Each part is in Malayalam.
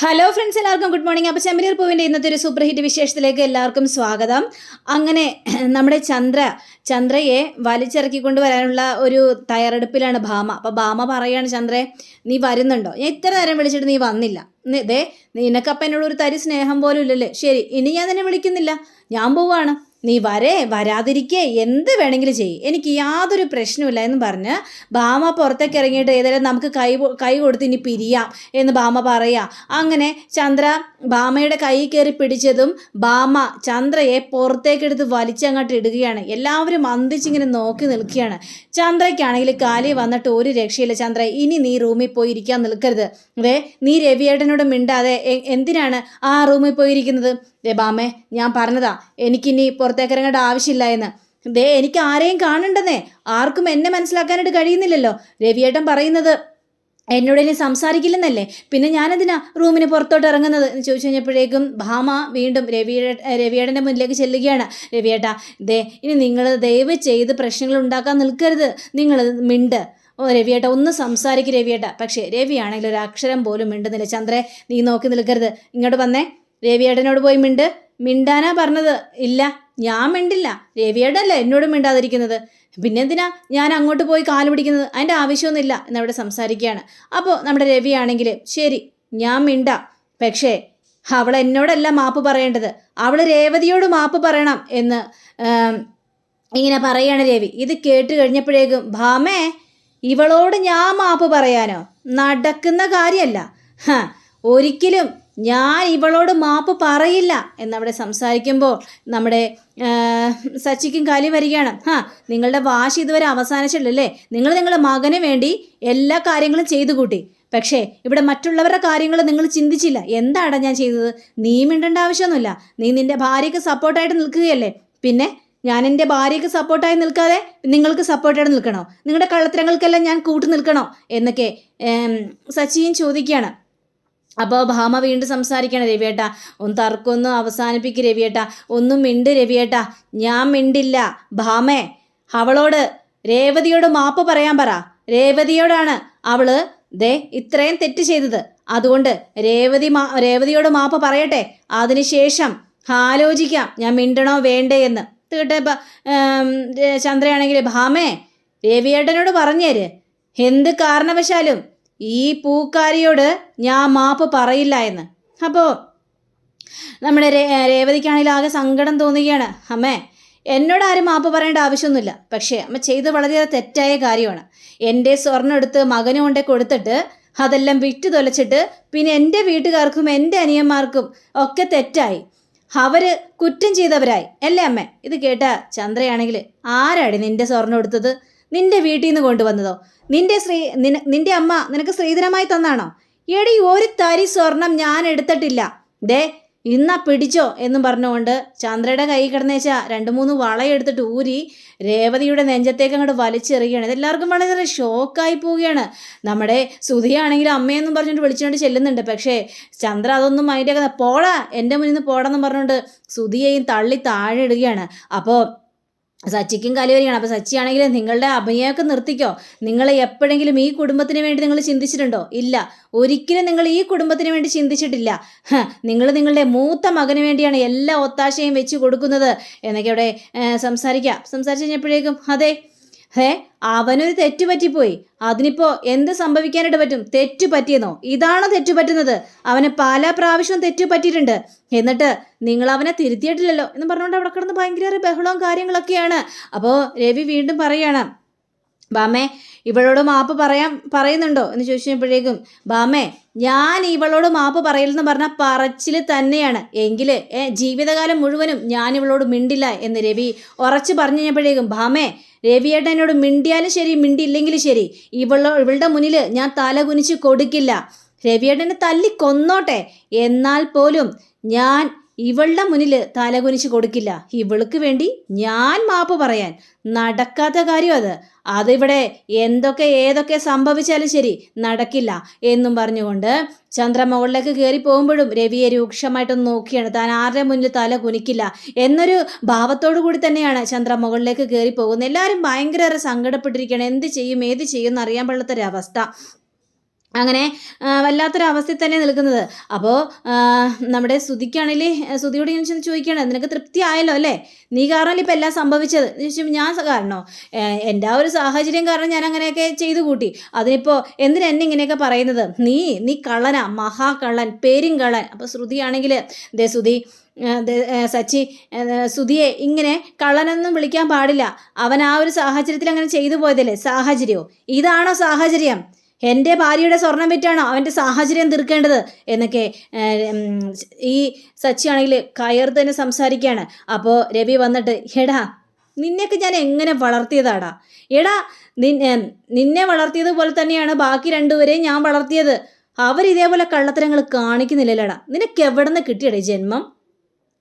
ഹലോ ഫ്രണ്ട്സ് എല്ലാവർക്കും ഗുഡ് മോർണിംഗ് അപ്പോൾ ചെമ്പനീർ പൂവിന്റെ ഇന്നത്തെ ഒരു സൂപ്പർ ഹിറ്റ് വിശേഷത്തിലേക്ക് എല്ലാവർക്കും സ്വാഗതം. അങ്ങനെ നമ്മുടെ ചന്ദ്ര ചന്ദ്രയെ വലിച്ചിറക്കിക്കൊണ്ട് വരാനുള്ള ഒരു തയ്യാറെടുപ്പിലാണ് ഭാമ. അപ്പോൾ ഭാമ പറയാണ് ചന്ദ്രയെ നീ വരുന്നുണ്ടോ? ഞാൻ ഇത്ര നേരം വിളിച്ചിട്ട് നീ വന്നില്ല. ഇതേ നിനക്കപ്പം എന്നോട് ഒരു തരി സ്നേഹം പോലും ഇല്ലല്ലേ? ശരി ഇനി ഞാൻ നിന്നെ വിളിക്കുന്നില്ല. ഞാൻ പോവാണ്. നീ വരേ വരാതിരിക്കേ എന്ത് വേണമെങ്കിലും ചെയ്യ്. എനിക്ക് യാതൊരു പ്രശ്നമില്ല എന്ന് പറഞ്ഞ് ഭാമ പുറത്തേക്ക് ഇറങ്ങിയിട്ട് ഏതായാലും നമുക്ക് കൈ കൈ കൊടുത്ത് ഇനി പിരിയാം എന്ന് ഭാമ പറയാം. അങ്ങനെ ചന്ദ്ര ഭാമയുടെ കൈ കയറി പിടിച്ചതും ഭാമ ചന്ദ്രയെ പുറത്തേക്കെടുത്ത് വലിച്ചങ്ങോട്ട് ഇടുകയാണ്. എല്ലാവരും അന്തിച്ചിങ്ങനെ നോക്കി നിൽക്കുകയാണ്. ചന്ദ്രയ്ക്കാണെങ്കിൽ കാലി വന്നിട്ട് ഒരു രക്ഷയില്ല. ചന്ദ്ര ഇനി നീ റൂമിൽ പോയി ഇരിക്കാൻ നിൽക്കരുത്. അതെ നീ രവിയേട്ടനോട് മിണ്ടാതെ എന്തിനാണ് ആ റൂമിൽ പോയിരിക്കുന്നത്? ദേ ബാമേ ഞാൻ പറഞ്ഞതാ എനിക്കിനി പുറത്തേക്ക് ഇറങ്ങേണ്ട ആവശ്യമില്ല എന്ന് ദേ എനിക്ക് ആരെയും കാണണ്ടെന്നേ. ആർക്കും എന്നെ മനസ്സിലാക്കാനായിട്ട് കഴിയുന്നില്ലല്ലോ. രവിയേട്ടൻ പറയുന്നത് എന്നോട് ഇനി സംസാരിക്കില്ലെന്നല്ലേ? പിന്നെ ഞാനെന്തിനാ റൂമിന് പുറത്തോട്ട് ഇറങ്ങുന്നത്? എന്ന് ചോദിച്ചു കഴിഞ്ഞപ്പോഴേക്കും ഭാമ വീണ്ടും രവി രവിയേടന്റെ മുന്നിലേക്ക് ചെല്ലുകയാണ്. രവിയേട്ടാ ദേ ഇനി നിങ്ങൾ ദയവ് ചെയ്ത് പ്രശ്നങ്ങൾ ഉണ്ടാക്കാൻ നിൽക്കരുത്. നിങ്ങൾ മിണ്ട്. ഓ രവിയേട്ട ഒന്ന് സംസാരിക്കും രവിയേട്ട. പക്ഷേ രവിയാണെങ്കിൽ ഒരു അക്ഷരം പോലും മിണ്ടുന്നില്ല. ചന്ദ്രേ നീ നോക്കി നിൽക്കരുത്. ഇങ്ങോട്ട് വന്നേ. രവിയേട്ടനോട് പോയി മിണ്ട്. മിണ്ടാനാ പറഞ്ഞത്. ഇല്ല ഞാൻ മിണ്ടില്ല. രവിയേട്ടല്ല എന്നോട് മിണ്ടാതിരിക്കുന്നത്. പിന്നെന്തിനാ ഞാൻ അങ്ങോട്ട് പോയി കാൽ പിടിക്കുന്നത്? അതിന്റെ ആവശ്യമൊന്നുമില്ല എന്നവിടെ സംസാരിക്കുകയാണ്. അപ്പോൾ നമ്മുടെ രവിയാണെങ്കിൽ ശരി ഞാൻ മിണ്ടാം. പക്ഷേ അവൾ എന്നോടല്ല മാപ്പ് പറയേണ്ടത്. അവൾ രേവതിയോട് മാപ്പ് പറയണം എന്ന് ഇങ്ങനെ പറയാണ് രവി. ഇത് കേട്ട് കഴിഞ്ഞപ്പോഴേക്കും ഭാമേ ഇവളോട് ഞാൻ മാപ്പ് പറയാനോ? നടക്കുന്ന കാര്യമല്ല ഒരിക്കലും ഞാൻ ഇവളോട് മാപ്പ് പറയില്ല എന്നവിടെ സംസാരിക്കുമ്പോൾ നമ്മുടെ സച്ചിക്കും കാലി വരികയാണ്. ഹാ നിങ്ങളുടെ വാശി ഇതുവരെ അവസാനിച്ചിട്ടില്ലല്ലേ? നിങ്ങൾ നിങ്ങളുടെ മകന് വേണ്ടി എല്ലാ കാര്യങ്ങളും ചെയ്തു കൂട്ടി. പക്ഷേ ഇവിടെ മറ്റുള്ളവരുടെ കാര്യങ്ങൾ നിങ്ങൾ ചിന്തിച്ചില്ല. എന്താണ് ഞാൻ ചെയ്തത്? നീ മിണ്ടേണ്ട ആവശ്യമൊന്നുമില്ല. നീ നിന്റെ ഭാര്യയ്ക്ക് സപ്പോർട്ടായിട്ട് നിൽക്കുകയല്ലേ? പിന്നെ ഞാൻ എന്റെ ഭാര്യയ്ക്ക് സപ്പോർട്ടായി നിൽക്കാതെ നിങ്ങൾക്ക് സപ്പോർട്ടായിട്ട് നിൽക്കണോ? നിങ്ങളുടെ കള്ളത്തരങ്ങൾക്കെല്ലാം ഞാൻ കൂട്ടു നിൽക്കണോ? എന്നൊക്കെ സച്ചിയും ചോദിക്കുകയാണ്. അപ്പോൾ ഭാമ വീണ്ടും സംസാരിക്കണം രവിയേട്ട. ഒന്ന് തർക്കമൊന്നും അവസാനിപ്പിക്കും രവിയേട്ട. ഒന്നും മിണ്ട് രവിയേട്ട. ഞാൻ മിണ്ടില്ല. ഭാമേ അവളോട് രേവതിയോട് മാപ്പ് പറയാൻ പറ. രേവതിയോടാണ് അവൾ ദേ ഇത്രയും തെറ്റ് ചെയ്തത്. അതുകൊണ്ട് രേവതി മാ രേവതിയോട് മാപ്പ് പറയട്ടെ. അതിനുശേഷം ആലോചിക്കാം. ഞാൻ മിണ്ടണോ വേണ്ടേ എന്ന്. തീട്ടെ ചന്ദ്രയാണെങ്കിൽ ഭാമേ രവിയേട്ടനോട് പറഞ്ഞേര്. എന്ത് കാരണവശാലും ഈ പൂക്കാരിയോട് ഞാൻ മാപ്പ് പറയില്ല എന്ന്. അപ്പോൾ നമ്മുടെ രേ രേവതിക്കാണെങ്കിൽ ആകെ സങ്കടം തോന്നുകയാണ്. അമ്മേ എന്നോട് ആരും മാപ്പ് പറയേണ്ട ആവശ്യമൊന്നുമില്ല. പക്ഷേ അമ്മ ചെയ്ത് വളരെ തെറ്റായ കാര്യമാണ്. എന്റെ സ്വർണം എടുത്ത് മകനും കൊണ്ടേ കൊടുത്തിട്ട് അതെല്ലാം വിറ്റ് തൊലച്ചിട്ട് പിന്നെ എന്റെ വീട്ടുകാർക്കും എന്റെ അനിയന്മാർക്കും ഒക്കെ തെറ്റായി. അവർ കുറ്റം ചെയ്തവരായി. അല്ലേ അമ്മേ? ഇത് കേട്ട ചന്ദ്രയാണെങ്കിൽ ആരാടി നിന്റെ സ്വർണം എടുത്തത്? നിന്റെ വീട്ടിൽ നിന്ന് കൊണ്ടുവന്നതോ? നിന്റെ ശ്രീ നിന്റെ അമ്മ നിനക്ക് സ്ത്രീധനമായി തന്നാണോ? എടി ഒരു തരി സ്വർണം ഞാൻ എടുത്തിട്ടില്ല. ദേ ഇന്നാ പിടിച്ചോ എന്നും പറഞ്ഞുകൊണ്ട് ചന്ദ്രയുടെ കൈ കിടന്നേച്ച രണ്ട് മൂന്ന് വളയെടുത്തിട്ട് ഊരി രേവതിയുടെ നെഞ്ചത്തേക്ക് അങ്ങോട്ട് വലിച്ചെറിയുകയാണ്. ഇതെല്ലാവർക്കും വളരെ ഷോക്കായി പോവുകയാണ്. നമ്മുടെ സുധിയാണെങ്കിൽ അമ്മയെന്നും പറഞ്ഞുകൊണ്ട് വിളിച്ചുകൊണ്ട് ചെല്ലുന്നുണ്ട്. പക്ഷേ ചന്ദ്ര അതൊന്നും മൈൻഡാക്കുന്ന പോടാ എന്റെ മുന്നിൽ നിന്ന് പോടാന്നും പറഞ്ഞുകൊണ്ട് സുധിയെയും തള്ളി താഴെ ഇടുകയാണ്. അപ്പോൾ സച്ചിക്കും കലവരിയാണ് അപ്പോൾ സച്ചിയാണെങ്കിൽ നിങ്ങളുടെ അഭിനയമൊക്കെ നിർത്തിക്കോ. നിങ്ങൾ എപ്പോഴെങ്കിലും ഈ കുടുംബത്തിന് വേണ്ടി നിങ്ങൾ ചിന്തിച്ചിട്ടുണ്ടോ? ഇല്ല. ഒരിക്കലും നിങ്ങൾ ഈ കുടുംബത്തിന് വേണ്ടി ചിന്തിച്ചിട്ടില്ല. നിങ്ങൾ നിങ്ങളുടെ മൂത്ത മകന് വേണ്ടിയാണ് എല്ലാ ഒത്താശയും വെച്ച് കൊടുക്കുന്നത്. എന്നൊക്കെ അവിടെ സംസാരിക്കാം. സംസാരിച്ച് കഴിഞ്ഞപ്പോഴേക്കും അതെ ഹേ അവനൊരു തെറ്റ് പറ്റിപ്പോയി. അതിനിപ്പോ എന്ത് സംഭവിക്കാനായിട്ട് പറ്റും? തെറ്റ് പറ്റിയെന്നോ? ഇതാണ് തെറ്റ് പറ്റുന്നത്? അവന് പല പ്രാവശ്യവും തെറ്റ് പറ്റിയിട്ടുണ്ട്. എന്നിട്ട് നിങ്ങൾ അവനെ തിരുത്തിയിട്ടില്ലല്ലോ എന്ന് പറഞ്ഞുകൊണ്ട് അവിടെ കിടന്ന് ഭയങ്കര ബഹളവും കാര്യങ്ങളൊക്കെയാണ്. അപ്പോൾ രവി വീണ്ടും പറയാണ് ബാമേ ഇവളോട് മാപ്പ് പറയാൻ പറയുന്നുണ്ടോ? എന്ന് ചോദിച്ചപ്പോഴേക്കും ബാമേ ഞാൻ ഇവളോട് മാപ്പ് പറയില്ലെന്ന് പറഞ്ഞ പറച്ചിൽ തന്നെയാണ്. എങ്കിൽ ജീവിതകാലം മുഴുവനും ഞാൻ ഇവളോട് മിണ്ടില്ല എന്ന് രവി ഉറച്ചു പറഞ്ഞു കഴിഞ്ഞപ്പോഴേക്കും ബാമേ രവിയേട്ടൻ എന്നോട് മിണ്ടിയാലും ശരി മിണ്ടിയില്ലെങ്കിലും ശരി. ഇവളോ ഇവളുടെ മുന്നിൽ ഞാൻ തല കുനിച്ച് കൊടുക്കില്ല. രവിയേട്ടനെ തല്ലി കൊന്നോട്ടെ. എന്നാൽ പോലും ഞാൻ ഇവളുടെ മുന്നിൽ തലകുനിച്ച് കൊടുക്കില്ല. ഇവൾക്ക് വേണ്ടി ഞാൻ മാപ്പ് പറയാൻ. നടക്കാത്ത കാര്യം അത്. അതിവിടെ എന്തൊക്കെ ഏതൊക്കെ സംഭവിച്ചാലും ശരി നടക്കില്ല എന്നും പറഞ്ഞുകൊണ്ട് ചന്ദ്ര മുകളിലേക്ക് കയറി പോകുമ്പോഴും രവിയെ രൂക്ഷമായിട്ടൊന്ന് നോക്കിയാണ്. താൻ ആരുടെ മുന്നിൽ തല കുനിക്കില്ല എന്നൊരു ഭാവത്തോടു കൂടി തന്നെയാണ് ചന്ദ്ര മുകളിലേക്ക് കയറി പോകുന്നത്. എല്ലാവരും ഭയങ്കര സങ്കടപ്പെട്ടിരിക്കുകയാണ്. എന്ത് ചെയ്യും ഏത് ചെയ്യും എന്നറിയാൻ പാടില്ലാത്തൊരവസ്ഥ. അങ്ങനെ വല്ലാത്തൊരവസ്ഥയിൽ തന്നെ നിൽക്കുന്നത്. അപ്പോൾ നമ്മുടെ ശ്രുതിക്കാണെങ്കിൽ ശ്രുതിയോട് ഇങ്ങനെ ചെന്ന് ചോദിക്കുകയാണ് നിനക്ക് തൃപ്തി ആയല്ലോ അല്ലേ? നീ കാരണമല്ലേ ഇപ്പം എല്ലാം സംഭവിച്ചത്? ഞാൻ കാരണോ? എന്റെ ആ ഒരു സാഹചര്യം കാരണം ഞാൻ അങ്ങനെയൊക്കെ ചെയ്തു കൂട്ടി. അതിനിപ്പോൾ എന്തിനാ എന്നെ ഇങ്ങനെയൊക്കെ പറയുന്നത്? നീ നീ കള്ളനാ മഹാകള്ളൻ പേരും കള്ളൻ അപ്പോൾ ശ്രുതിയാണെങ്കിൽ ദേ ശ്രുതി സച്ചി സുധിയെ ഇങ്ങനെ കള്ളനൊന്നും വിളിക്കാൻ പാടില്ല. അവൻ ആ ഒരു സാഹചര്യത്തിൽ അങ്ങനെ ചെയ്തു പോയതല്ലേ? സാഹചര്യമോ ഇതാണോ സാഹചര്യം? എന്റെ ഭാര്യയുടെ സ്വർണം വിറ്റാണോ? അവന്റെ സാഹചര്യം തീർക്കേണ്ടത്? എന്നൊക്കെ ഈ സച്ചിയാണെങ്കിൽ കയർ തന്നെ സംസാരിക്കുകയാണ്. അപ്പോൾ രവി വന്നിട്ട് എടാ നിന്നെയൊക്കെ ഞാൻ എങ്ങനെ വളർത്തിയതാടാ? എടാ നിന്നെ വളർത്തിയതുപോലെ തന്നെയാണ് ബാക്കി രണ്ടുപേരെയും ഞാൻ വളർത്തിയത്. അവരിതേപോലെ കള്ളത്തരങ്ങൾ കാണിക്കുന്നില്ലല്ലേടാ? നിനക്ക് എവിടെ നിന്ന് കിട്ടിയടേ ജന്മം?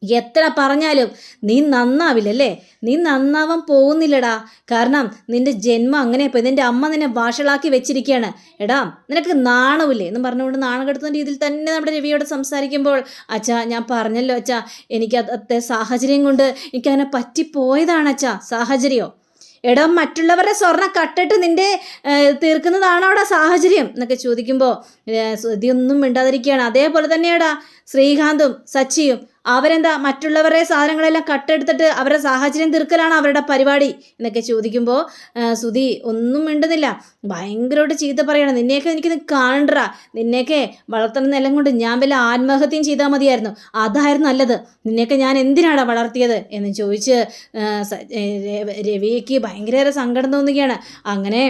എത്ര പറഞ്ഞാലും നീ നന്നാവില്ലല്ലേ? നീ നന്നാവാൻ പോകുന്നില്ലടാ. കാരണം നിന്റെ ജന്മം അങ്ങനെ പോയി നിന്റെ അമ്മ നിന്നെ വാഷളാക്കി വെച്ചിരിക്കുകയാണ്. എടാ നിനക്ക് നാണമില്ലേ എന്ന് പറഞ്ഞുകൊണ്ട് നാണം കെടുത്തുന്ന രീതിയിൽ തന്നെ നമ്മുടെ രവിയോട് സംസാരിക്കുമ്പോൾ അച്ഛാ ഞാൻ പറഞ്ഞല്ലോ അച്ഛാ എനിക്ക് അതത്തെ സാഹചര്യം കൊണ്ട് എനിക്കങ്ങനെ പറ്റിപ്പോയതാണ് അച്ഛാ സാഹചര്യമോ എടാ മറ്റുള്ളവരുടെ സ്വർണം കട്ടിട്ട് നിന്റെ തീർക്കുന്നതാണോ അവിടെ സാഹചര്യം? എന്നൊക്കെ ചോദിക്കുമ്പോൾ ഇതൊന്നും മിണ്ടാതിരിക്കുകയാണ്. അതേപോലെ തന്നെയാടാ ശ്രീകാന്തും സച്ചിയും. അവരെന്താ മറ്റുള്ളവരുടെ സാധനങ്ങളെല്ലാം കട്ടെടുത്തിട്ട് അവരുടെ സാഹചര്യം തീർക്കലാണ് അവരുടെ പരിപാടി എന്നൊക്കെ ചോദിക്കുമ്പോൾ സുധി ഒന്നും മിണ്ടുന്നില്ല. ഭയങ്കരമായിട്ട് ചീത്ത പറയണം. നിന്നെയൊക്കെ എനിക്കിത് കാണണ്ട. നിന്നെയൊക്കെ വളർത്തുന്ന നിലം കൊണ്ട് ഞാൻ വല്ല ആത്മഹത്യം ചെയ്താൽ മതിയായിരുന്നു. അതായിരുന്നു നല്ലത്. നിന്നെയൊക്കെ ഞാൻ എന്തിനാണ് വളർത്തിയത് എന്ന് ചോദിച്ച് രവിയ്ക്ക് ഭയങ്കര സങ്കടം തോന്നുകയാണ്. അങ്ങനെ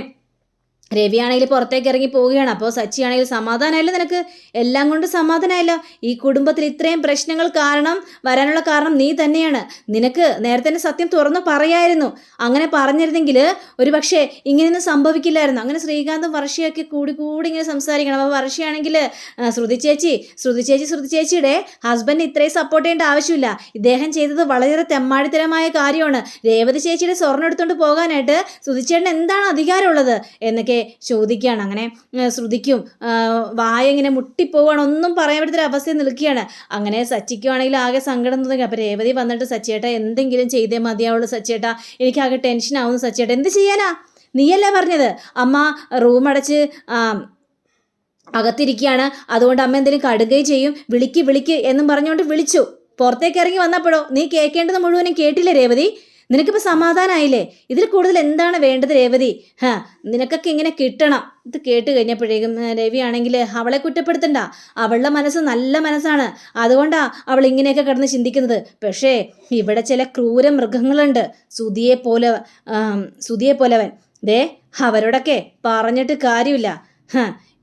രവിയാണെങ്കിൽ പുറത്തേക്ക് ഇറങ്ങി പോവുകയാണ്. അപ്പോൾ സച്ചി ആണെങ്കിൽ സമാധാനമായില്ല നിനക്ക്? എല്ലാം കൊണ്ട് സമാധാനമായില്ല ഈ കുടുംബത്തിൽ ഇത്രയും പ്രശ്നങ്ങൾ കാരണം വരാനുള്ള കാരണം നീ തന്നെയാണ്. നിനക്ക് നേരത്തെ തന്നെ സത്യം തുറന്നു പറയായിരുന്നു. അങ്ങനെ പറഞ്ഞിരുന്നെങ്കിൽ ഒരു പക്ഷേ ഇങ്ങനെയൊന്നും സംഭവിക്കില്ലായിരുന്നു. അങ്ങനെ ശ്രീകാന്തും വർഷയൊക്കെ കൂടി കൂടി ഇങ്ങനെ സംസാരിക്കണം. അപ്പോൾ വർഷയാണെങ്കിൽ ശ്രുതി ചേച്ചി ശ്രുതി ചേച്ചി ശ്രുതി ചേച്ചിയുടെ ഹസ്ബൻഡ് ഇത്രയും സപ്പോർട്ട് ചെയ്യേണ്ട ആവശ്യമില്ല. ഇദ്ദേഹം ചെയ്തത് വളരെ തെമ്മാടിത്തരമായ കാര്യമാണ്. രേവതി ചേച്ചിയുടെ സ്വർണം എടുത്തുകൊണ്ട് പോകാനായിട്ട് ശ്രുതിച്ചേട്ടന് എന്താണ് അധികാരമുള്ളത്? എന്നൊക്കെ ചോദിക്കുകയാണ്. അങ്ങനെ ശ്രുതിക്കും വായ ഇങ്ങനെ മുട്ടിപ്പോവാണ് ഒന്നും പറയാൻ പറ്റാത്തൊരു അവസ്ഥയിൽ നിൽക്കുകയാണ്. അങ്ങനെ സച്ചിക്കുവാണെങ്കിൽ ആകെ സങ്കടം തോന്നി അപ്പോൾ രേവതി വന്നിട്ട് സച്ചിയേട്ട എന്തെങ്കിലും ചെയ്തേ മതിയാവുള്ളൂ സച്ചിയേട്ട. എനിക്കാകെ ടെൻഷൻ ആവുന്നു സച്ചിയേട്ട. എന്ത് ചെയ്യാനാ? നീയല്ലേ പറഞ്ഞത്? അമ്മ റൂം അടച്ച് അകത്തിരിക്കുകയാണ്. അതുകൊണ്ട് അമ്മ എന്തെങ്കിലും കടുകയും ചെയ്യും. വിളിക്ക് വിളിക്ക് എന്നും പറഞ്ഞുകൊണ്ട് വിളിച്ചു. പുറത്തേക്ക് ഇറങ്ങി വന്നപ്പോഴോ? നീ കേൾക്കേണ്ടത് മുഴുവനും കേട്ടില്ല രേവതി? നിനക്കിപ്പോൾ സമാധാനമായില്ലേ ഇതിൽ കൂടുതൽ എന്താണ് വേണ്ടത് രേവതി? ഹാ നിനക്കൊക്കെ ഇങ്ങനെ കിട്ടണം. ഇത് കേട്ട് കഴിഞ്ഞപ്പോഴേക്കും രവി ആണെങ്കിൽ അവളെ കുറ്റപ്പെടുത്തണ്ട. അവളുടെ മനസ്സ് നല്ല മനസ്സാണ്. അതുകൊണ്ടാ അവൾ ഇങ്ങനെയൊക്കെ കിടന്ന് ചിന്തിക്കുന്നത്. പക്ഷേ ഇവിടെ ചില ക്രൂര മൃഗങ്ങളുണ്ട്. സുതിയെ പോലെ സുതിയെ പോലവൻ. ദേ അവരോടൊക്കെ പറഞ്ഞിട്ട് കാര്യമില്ല.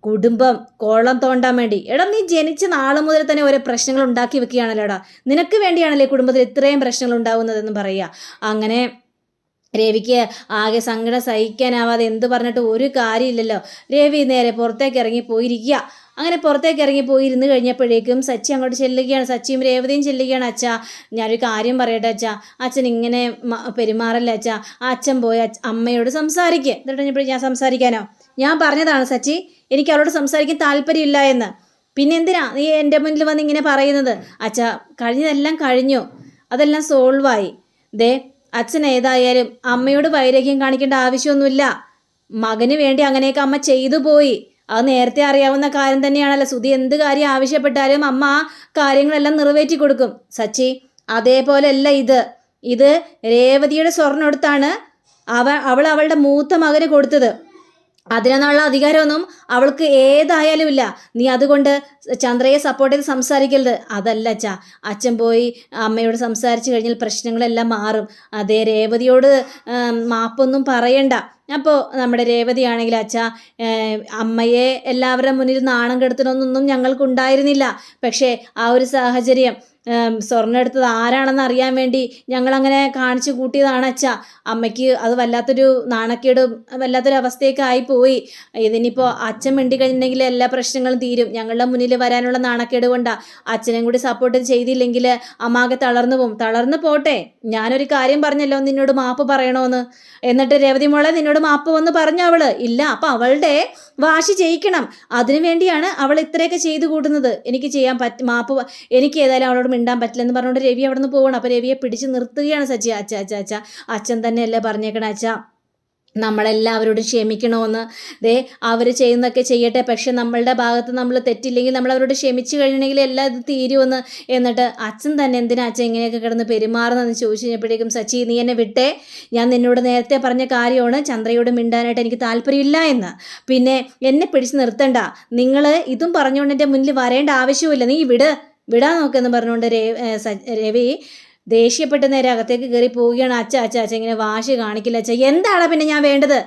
കുടുംബം കോളം തോണ്ടാൻ വേണ്ടി. എടാ നീ ജനിച്ച നാളെ മുതൽ തന്നെ ഓരോ പ്രശ്നങ്ങൾ ഉണ്ടാക്കി വെക്കുകയാണല്ലോടാ. നിനക്ക് വേണ്ടിയാണല്ലേ കുടുംബത്തിൽ ഇത്രയും പ്രശ്നങ്ങൾ ഉണ്ടാകുന്നതെന്ന് പറയുക. അങ്ങനെ രവിക്ക് ആകെ സങ്കടം സഹിക്കാനാവാതെ എന്ത് പറഞ്ഞിട്ട് ഒരു കാര്യമില്ലല്ലോ. രവി നേരെ പുറത്തേക്ക് ഇറങ്ങി പോയിരിക്കുക. അങ്ങനെ പുറത്തേക്ക് ഇറങ്ങി പോയി ഇരുന്ന് കഴിഞ്ഞപ്പോഴേക്കും സച്ചി അങ്ങോട്ട് ചെല്ലുകയാണ്. സച്ചിയും രേവതിയും ചെല്ലുകയാണ്. അച്ഛാ ഞാനൊരു കാര്യം പറയട്ടെ അച്ഛാ. അച്ഛൻ ഇങ്ങനെ പെരുമാറല്ലേ അച്ഛ? അച്ഛൻ പോയി അമ്മയോട് സംസാരിക്കുക എന്നിട്ട് ഞാൻ സംസാരിക്കാനോ? ഞാൻ പറഞ്ഞതാണ് സച്ചി എനിക്ക് അവളോട് സംസാരിക്കാൻ താല്പര്യമില്ല എന്ന്. പിന്നെ എന്തിനാ നീ എന്റെ മുന്നിൽ വന്ന് ഇങ്ങനെ പറയുന്നത്? അച്ഛാ കഴിഞ്ഞതെല്ലാം കഴിഞ്ഞു. അതെല്ലാം സോൾവായി. ദേ അച്ഛൻ ഏതായാലും അമ്മയോട് വൈരാഗ്യം കാണിക്കേണ്ട ആവശ്യമൊന്നുമില്ല. മകന് വേണ്ടി അങ്ങനെയൊക്കെ അമ്മ ചെയ്തു പോയി. അത് നേരത്തെ അറിയാവുന്ന കാര്യം തന്നെയാണല്ലോ. സുധി എന്ത് കാര്യം ആവശ്യപ്പെട്ടാലും അമ്മ ആ കാര്യങ്ങളെല്ലാം നിറവേറ്റി കൊടുക്കും. സച്ചി അതേപോലെയല്ല ഇത്. ഇത് രേവതിയുടെ സ്വർണം എടുത്താണ് അവ അവൾ അവളുടെ മൂത്ത മകന് കൊടുത്തത്. അതിനുള്ള അധികാരമൊന്നും അവൾക്ക് ഏതായാലും ഇല്ല. നീ അതുകൊണ്ട് ചന്ദ്രയെ സപ്പോർട്ട് ചെയ്ത് സംസാരിക്കരുത്. അതല്ല അച്ഛാ. അച്ഛൻ പോയി അമ്മയോട് സംസാരിച്ചു കഴിഞ്ഞാൽ പ്രശ്നങ്ങളെല്ലാം മാറും. അതേ രേവതിയോട് മാപ്പൊന്നും പറയണ്ട. അപ്പോൾ നമ്മുടെ രേവതി ആണെങ്കിൽ അച്ഛാ അമ്മയെ എല്ലാവരുടെ മുന്നിൽ നാണം കെടുത്തണമെന്നൊന്നും ഞങ്ങൾക്കുണ്ടായിരുന്നില്ല. പക്ഷേ ആ ഒരു സാഹചര്യം സ്വർണം എടുത്തത് ആരാണെന്ന് അറിയാൻ വേണ്ടി ഞങ്ങളങ്ങനെ കാണിച്ചു കൂട്ടിയതാണ് അച്ഛ. അമ്മയ്ക്ക് അത് വല്ലാത്തൊരു നാണക്കേടും വല്ലാത്തൊരു അവസ്ഥയൊക്കെ ആയിപ്പോയി ഇതിനിപ്പോൾ അച്ഛൻ മിണ്ടി കഴിഞ്ഞിട്ടുണ്ടെങ്കിൽ എല്ലാ പ്രശ്നങ്ങളും തീരും. ഞങ്ങളുടെ മുന്നിൽ വരാനുള്ള നാണക്കേട് കൊണ്ടാ. അച്ഛനും കൂടി സപ്പോർട്ട് ചെയ്തില്ലെങ്കിൽ അമ്മാകെ തളർന്നു പോകും തളർന്നു പോട്ടെ. ഞാനൊരു കാര്യം പറഞ്ഞല്ലോ നിന്നോട് മാപ്പ് പറയണോന്ന്. എന്നിട്ട് രേവതി മോളെ നിന്നോട് മാപ്പ് വന്ന് പറഞ്ഞു അവൾ. ഇല്ല അപ്പം അവളുടെ വാശി ജയിക്കണം. അതിനു വേണ്ടിയാണ് അവൾ ഇത്രയൊക്കെ ചെയ്തു കൂട്ടുന്നത്. എനിക്ക് ചെയ്യാൻ പറ്റ മാപ്പ് എനിക്ക് ഏതായാലും അവളോട് മിണ്ടാൻ പറ്റില്ല എന്ന് പറഞ്ഞുകൊണ്ട് രവി അവിടെ നിന്ന് പോകണം അപ്പോൾ രവിയെ പിടിച്ച് നിർത്തുകയാണ് സജി അച്ഛ അച്ഛ അച്ഛ. അച്ഛൻ തന്നെയല്ലേ പറഞ്ഞേക്കണേ അച്ഛ? നമ്മളെല്ലാവരോടും ക്ഷമിക്കണമെന്ന് ദേ അവർ ചെയ്യുന്നതൊക്കെ ചെയ്യട്ടെ. പക്ഷെ നമ്മളുടെ ഭാഗത്ത് നമ്മൾ തെറ്റില്ലെങ്കിൽ നമ്മൾ അവരോട് ക്ഷമിച്ചു കഴിഞ്ഞിട്ടുണ്ടെങ്കിൽ എല്ലാം ഇത് തീരുമെന്ന് എന്നിട്ട് അച്ഛൻ തന്നെ എന്തിനാ അച്ഛൻ ഇങ്ങനെയൊക്കെ കിടന്ന് പെരുമാറുന്നതെന്ന് ചോദിച്ചു കഴിഞ്ഞപ്പോഴേക്കും സച്ചി നീ എന്നെ വിട്ടേ. ഞാൻ നിന്നോട് നേരത്തെ പറഞ്ഞ കാര്യമാണ്. ചന്ദ്രയോട് മിണ്ടാനായിട്ട് എനിക്ക് താല്പര്യമില്ല എന്ന്. പിന്നെ എന്നെ പിടിച്ച് നിർത്തണ്ട. നിങ്ങൾ ഇതും പറഞ്ഞുകൊണ്ട് എന്റെ മുന്നിൽ വരേണ്ട ആവശ്യമില്ല നീ വിട്. വിടാൻ നോക്കെന്ന് പറഞ്ഞുകൊണ്ട് രവി ദേഷ്യപ്പെട്ട് നേരെ അകത്തേക്ക് കയറി പോവുകയാണ്. അച്ഛ അച്ഛ അച്ഛ ഇങ്ങനെ വാശി കാണിക്കില്ല. അച്ഛ എന്താണ് പിന്നെ ഞാൻ വേണ്ടത്?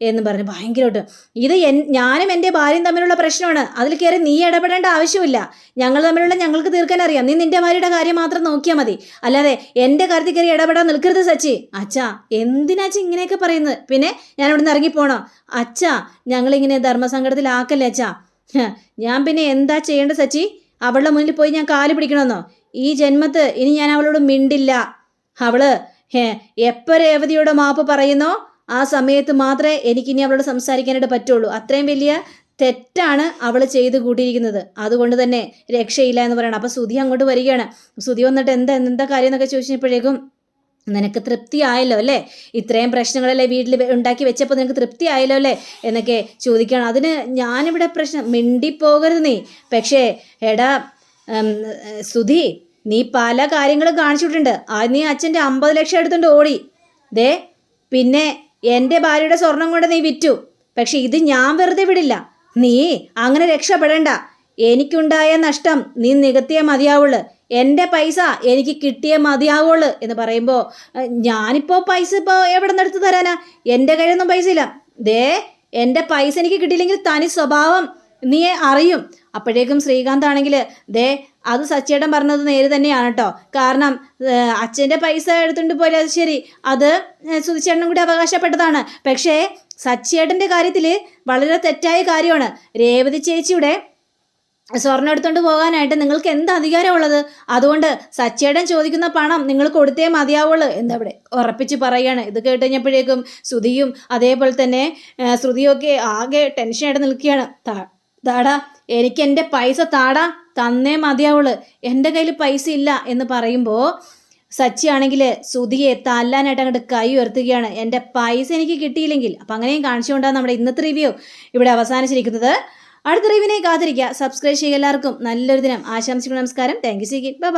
എന്ന് പറഞ്ഞ് ഭയങ്കരമായിട്ട് ഇത് എൻ ഞാനും എന്റെ ഭാര്യയും തമ്മിലുള്ള പ്രശ്നമാണ്. അതിൽ കയറി നീ ഇടപെടേണ്ട ആവശ്യമില്ല. ഞങ്ങൾ തമ്മിലുള്ള ഞങ്ങൾക്ക് തീർക്കാൻ അറിയാം. നീ നിന്റെ ഭാര്യയുടെ കാര്യം മാത്രം നോക്കിയാൽ മതി. അല്ലാതെ എന്റെ കാര്യത്തിൽ കയറി ഇടപെടാൻ നിൽക്കരുത് സച്ചി. അച്ഛാ എന്തിനാച്ച ഇങ്ങനെയൊക്കെ പറയുന്നത്? പിന്നെ ഞാൻ ഇവിടെ നിന്ന് ഇറങ്ങിപ്പോണോ അച്ഛാ ഞങ്ങളിങ്ങനെ ധർമ്മസങ്കടത്തിലാക്കല്ലേ അച്ഛാ? ഞാൻ പിന്നെ എന്താ ചെയ്യേണ്ടത് സച്ചി? അവളുടെ മുന്നിൽ പോയി ഞാൻ കാൽ പിടിക്കണമെന്നോ? ഈ ജന്മത്ത് ഇനി ഞാൻ അവളോട് മിണ്ടില്ല. അവൾ ഹേ എപ്പോൾ രേവതിയോട് മാപ്പ് പറയുന്നോ? ആ സമയത്ത് മാത്രമേ എനിക്കിനി അവളോട് സംസാരിക്കാനായിട്ട് പറ്റുള്ളൂ. അത്രയും വലിയ തെറ്റാണ് അവൾ ചെയ്ത് കൂട്ടിയിരിക്കുന്നത്. അതുകൊണ്ട് തന്നെ രക്ഷയില്ല എന്ന് പറയണം. അപ്പോൾ സുധി അങ്ങോട്ട് വരികയാണ്. സുധി വന്നിട്ട് എന്താ എന്താ കാര്യം എന്നൊക്കെ ചോദിച്ചപ്പോഴേക്കും നിനക്ക് തൃപ്തിയായല്ലോ അല്ലേ? ഇത്രയും പ്രശ്നങ്ങളല്ലേ വീട്ടിൽ ഉണ്ടാക്കി വെച്ചപ്പോൾ നിനക്ക് തൃപ്തിയായല്ലോ അല്ലേ? എന്നൊക്കെ ചോദിക്കുകയാണ്. അതിന് ഞാനിവിടെ പ്രശ്നം മിണ്ടിപ്പോകരുത് നീ. പക്ഷേ എടാ സുധി നീ പല കാര്യങ്ങളും കാണിച്ചിട്ടുണ്ട്. ആ നീ അച്ഛന്റെ അമ്പത് ലക്ഷം എടുത്തുകൊണ്ട് ഓടി. ദേ പിന്നെ എന്റെ ഭാര്യയുടെ സ്വർണം കൊണ്ട് നീ വിറ്റു. പക്ഷെ ഇത് ഞാൻ വെറുതെ വിടില്ല. നീ അങ്ങനെ രക്ഷപ്പെടേണ്ട. എനിക്കുണ്ടായ നഷ്ടം നീ നികത്തിയേ മതിയാവുള്ളൂ. എന്റെ പൈസ എനിക്ക് കിട്ടിയേ മതിയാവുള്ളൂ എന്ന് പറയുമ്പോൾ ഞാനിപ്പോൾ പൈസ ഇപ്പോൾ എവിടെ നിന്ന് എടുത്ത് തരാനാ? എന്റെ കയ്യിലൊന്നും പൈസ ഇല്ല. ദേ എന്റെ പൈസ എനിക്ക് കിട്ടിയില്ലെങ്കിൽ തനി സ്വഭാവം നീ അറിയും. അപ്പോഴേക്കും ശ്രീകാന്ത് ആണെങ്കിൽ ദേ അത് സച്ചേട്ടൻ പറഞ്ഞത് നേര് തന്നെയാണ് കേട്ടോ കാരണം അച്ഛന്റെ പൈസ എടുത്തുകൊണ്ട് പോയാൽ ശരി. അത് സുധിച്ചേട്ടനും കൂടി അവകാശപ്പെട്ടതാണ്. പക്ഷേ സച്ചേട്ടന്റെ കാര്യത്തിൽ വളരെ തെറ്റായ കാര്യമാണ്. രേവതി ചേച്ചിയുടെ സ്വർണം എടുത്തുകൊണ്ട് പോകാനായിട്ട് നിങ്ങൾക്ക് എന്ത് അധികാരമുള്ളത്? അതുകൊണ്ട് സച്ചേടൻ ചോദിക്കുന്ന പണം നിങ്ങൾ കൊടുത്തേ മതിയാവുള്ളൂ എന്നവിടെ ഉറപ്പിച്ച് പറയുകയാണ്. ഇത് കേട്ട് കഴിഞ്ഞപ്പോഴേക്കും ശ്രുതിയും അതേപോലെ തന്നെ ശ്രുതിയൊക്കെ ആകെ ടെൻഷനായിട്ട് നിൽക്കുകയാണ്. താടാ എനിക്ക് എന്റെ പൈസ താടാ തന്നേ മതിയാവുള്ളൂ. എന്റെ കയ്യിൽ പൈസ ഇല്ല എന്ന് പറയുമ്പോൾ സച്ചിയാണെങ്കിൽ സുധിയെ തല്ലാനായിട്ട് അങ്ങോട്ട് കൈ ഉയർത്തുകയാണ്. എന്റെ പൈസ എനിക്ക് കിട്ടിയില്ലെങ്കിൽ അപ്പം അങ്ങനെയും കാണിച്ചുകൊണ്ടാണ് നമ്മുടെ ഇന്നത്തെ റിവ്യൂ ഇവിടെ അവസാനിച്ചിരിക്കുന്നത്. അടുത്ത റിവിനെ കാത്തിരിക്കുക. സബ്സ്ക്രൈബ് ചെയ്യുക എല്ലാവർക്കും നല്ലൊരു ദിനം. ആശംസിക്കുന്നു നമസ്കാരം. Thank you C by